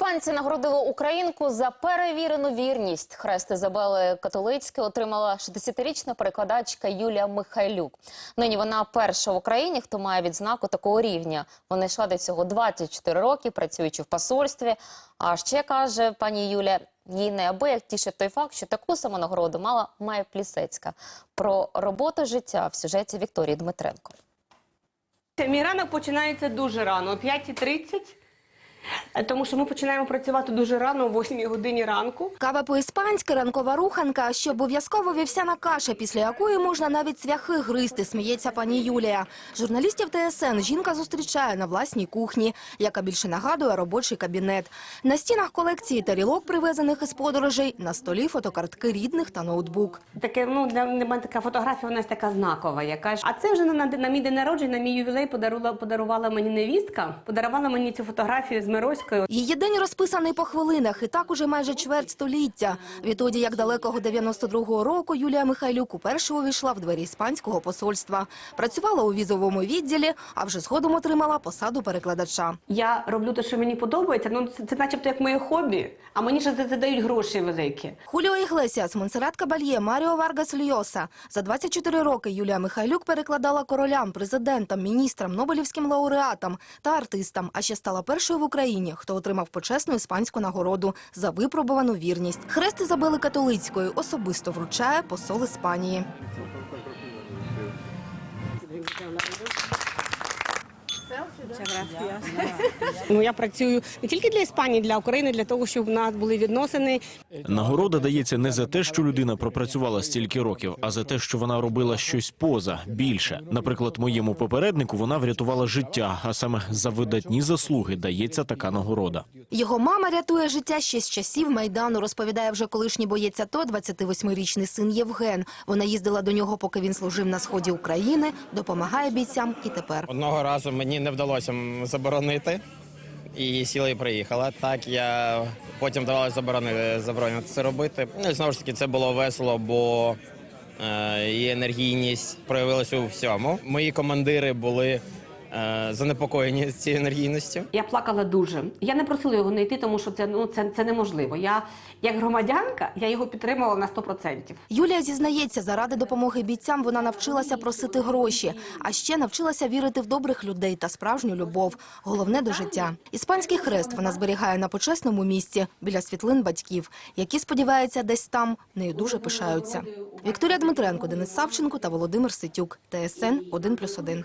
Іспанці нагородили українку за перевірену вірність. Хрест Ізабели Католицьке отримала 60-річна перекладачка Юлія Михайлюк. Нині вона перша в Україні, хто має відзнаку такого рівня. Вона йшла до цього 24 роки, працюючи в посольстві. А ще каже пані Юля, їй неабияк тішить той факт, що таку саму нагороду мала Майя Плісецька. Про роботу життя в сюжеті Вікторії Дмитренко. Мій ранок починається дуже рано, о 5.30, е, тому що ми починаємо працювати дуже рано, о 8 годині ранку. Кава по-іспанськи, ранкова руханка, що обов'язково вівсяна каша, після якої можна навіть цвяхи гризти, сміється пані Юлія. Журналістів ТСН жінка зустрічає на власній кухні, яка більше нагадує робочий кабінет. На стінах колекції тарілок, привезених із подорожей, на столі фотокартки рідних та ноутбук. Таке, ну, для мене така фотографія у нас така знакова. Яка ж. А це вже на, на мій день народження, на мій ювілей подарувала, подарувала мені невістка, подарувала мені цю фотографію з Мироською. Її день розписаний по хвилинах, і так уже майже чверть століття. Відтоді, як далекого 92-го року, Юлія Михайлюк уперше увійшла в двері іспанського посольства. Працювала у візовому відділі, а вже згодом отримала посаду перекладача. Я роблю те, що мені подобається. Ну, це, це начебто як моє хобі, а мені ще за це дають гроші великі. Хуліо Іглесіас, Монсеррат Кабальє, Маріо Варгас Льоса. За 24 роки Юлія Михайлюк перекладала королям, президентам, міністрам, нобелівським лауреатам та артистам, а ще стала першою в Україні, хто отримав почесну іспанську нагороду за випробувану вірність. Хрест Ізабели Католицької особисто вручає посол Іспанії. Ну я працюю не тільки для Іспанії, для України, для того, щоб в нас були відносини. Нагорода дається не за те, що людина пропрацювала стільки років, а за те, що вона робила щось поза більше. Наприклад, моєму попереднику вона врятувала життя, а саме за видатні заслуги дається така нагорода. Його мама рятує життя ще з часів Майдану, розповідає вже колишній боєць АТО, 28-річний син Євген. Вона їздила до нього, поки він служив на сході України, допомагає бійцям і тепер. Одного разу мені не вдалося заборонити. І сіла і приїхала. Так я потім давалося заборонити, заборонити це робити. Ну і знову ж таки це було весело, бо е, її енергійність проявилася у всьому. Мої командири були занепокоєні цією енергійністю. Я плакала дуже. Я не просила його не йти, тому що це ну це, це неможливо. Я як громадянка, я його підтримувала на 100%. Юлія зізнається, заради допомоги бійцям вона навчилася просити гроші, а ще навчилася вірити в добрих людей та справжню любов. Головне до життя. Іспанський хрест вона зберігає на почесному місці біля світлин батьків, які сподіваються, десь там нею дуже пишаються. Вікторія Дмитренко, Денис Савченко та Володимир Ситюк. ТСН 1+,1.